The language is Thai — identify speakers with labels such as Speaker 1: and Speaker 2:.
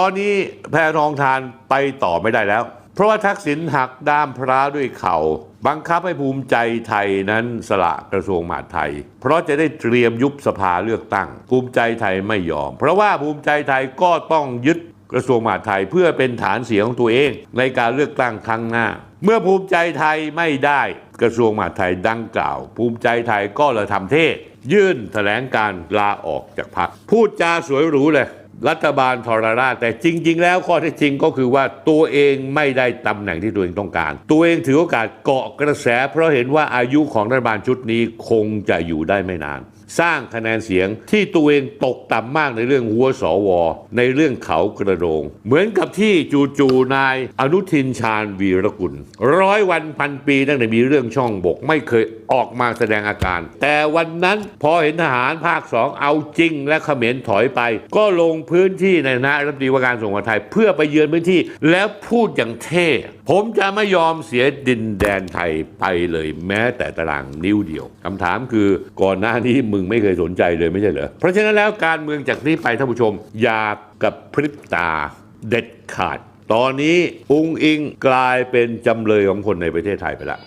Speaker 1: ตอนนี้แพทองทานไปต่อไม่ได้แล้ว เพราะว่าทักษิณหักด้ามพร้าวด้วยเข่าบังคับให้ภูมิใจไทยนั้นสละกระทรวงมหาดไทย เพราะจะได้เตรียมยุบสภาเลือกตั้ง ภูมิใจไทยไม่ยอม เพราะว่าภูมิใจไทยก็ต้องยึดกระทรวงมหาดไทยเพื่อเป็นฐานเสียงของตัวเอง ในการเลือกตั้งครั้งหน้า เมื่อภูมิใจไทยไม่ได้กระทรวงมหาดไทยดังกล่าว ภูมิใจไทยก็เลยทำเทศ ยื่นแถลงการลาออกจากพรรคพูดจาสวยหรูเลย รัฐบาลทรราชแต่จริง ๆ แล้วข้อเท็จจริงก็คือว่าตัวเองไม่ได้ตำแหน่งที่ตัวเองต้องการ ตัวเองถือโอกาสเกาะกระแส เพราะเห็นว่าอายุของรัฐบาลชุดนี้คงจะอยู่ได้ไม่นาน สร้างคะแนนเสียงที่ตัวเองตกต่ำมากในเรื่องหัวสวในเรื่องเขากระโดง เหมือนกับที่จู่ๆนายอนุทินชาญวีรกุล ร้อยวันพันปีตั้งแต่มีเรื่องช่องบก ไม่เคยออกมาแสดงอาการ แต่วันนั้นพอเห็นทหารภาคสองเอาจริงและเขมรถอยไป ก็ลงพื้นที่ในนะรัฐมนตรีว่าการส่งมาไทย เพื่อไปเยือนพื้นที่แล้วพูดอย่างเท่ ผมจะไม่ยอมเสียดินแดนไทยไปเลยแม้แต่ตารางนิ้วเดียวคำถามคือก่อนหน้านี้มึงไม่เคยสนใจเลยไม่ใช่เหรอ เพราะฉะนั้นแล้วการเมืองจากนี้ไปท่านผู้ชม อย่ากับพริบตาเด็ดขาด ตอนนี้อุงอิงกลายเป็นจำเลยของคนในประเทศไทยไปแล้ว